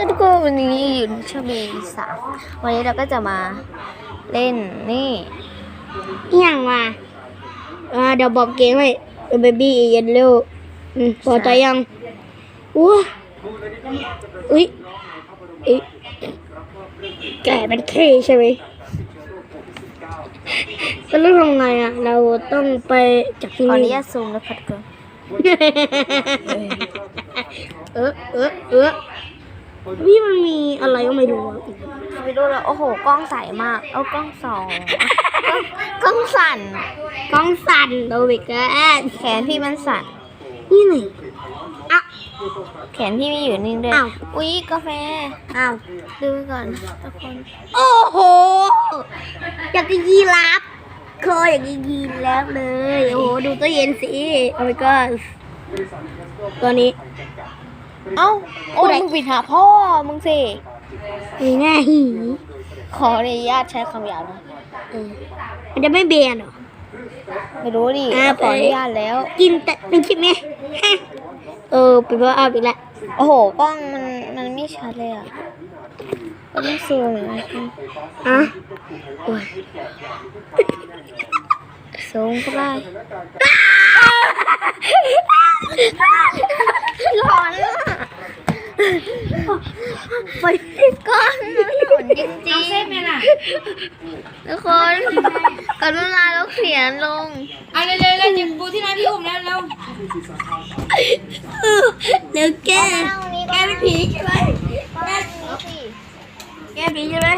ค่ะทุกคนวันนี้อยู่ที่ชบีสามวันนี้เราก็จะมาเล่นนี่อหย่างมาอ่าเดี๋ยวบอกเกมให้เบบี้เย็นเร็วอืมพอใจยังอู้อุ้ยอุ้ยแก่เป็นเคใช่ไหมก็รู้ทำไงอะ เราต้องไปจากที่ขออนุนี่ญาตซูมนะคะทุกคนเออเออเออ พี่มันมีอะไรก็ไม่รู้อะไปดูแล้วโอ้โห กล้องใสมาก เอากล้องสอง กล้องกล้องสั่น กล้องสั่นโดวิกแกนแขนพี่มันสั่น นี่ไหนอะแขนพี่ไม่อยู่นิ่งด้วยอ้าวอุ๊ยกาแฟ อ้าว ดูไปก่อนทุกคน โอ้โห อยากจะยีราฟเคยอยากจะยีราฟเลย โอ้โห ดูตู้เย็นสิ โอ้ my god ตัวนี้ เอ้าโอ้ยผู้ใดมึงปิดหาพ่อมึงสิมีหน้าหีขออนุญาตใช้คำหยาบนะเออมันจะไม่เบนเหรอ ไม่รู้ดิอ่าขออนุญาตแล้ว กินแต่เป็นคลิปไหมฮะเออเป็นว่าอาอีกแล้วโอ้โหกล้องมันมันไม่ชัดเลยอะก็ต้องซูมหน่อยนะคะอะโอ้ยซูมเข้าไปร้อนอะ ไปก้อนมันจริงๆเส้นไหมล่ะทุกคนกรุณาลบเขียนลง เอาเร็วๆเร็วจิบปูที่ร้านพี่อุ้มแล้วเร็วเดี๋ยวแก่แกเป็นผีใช่ไหมแกเป็นผีใช่ไหม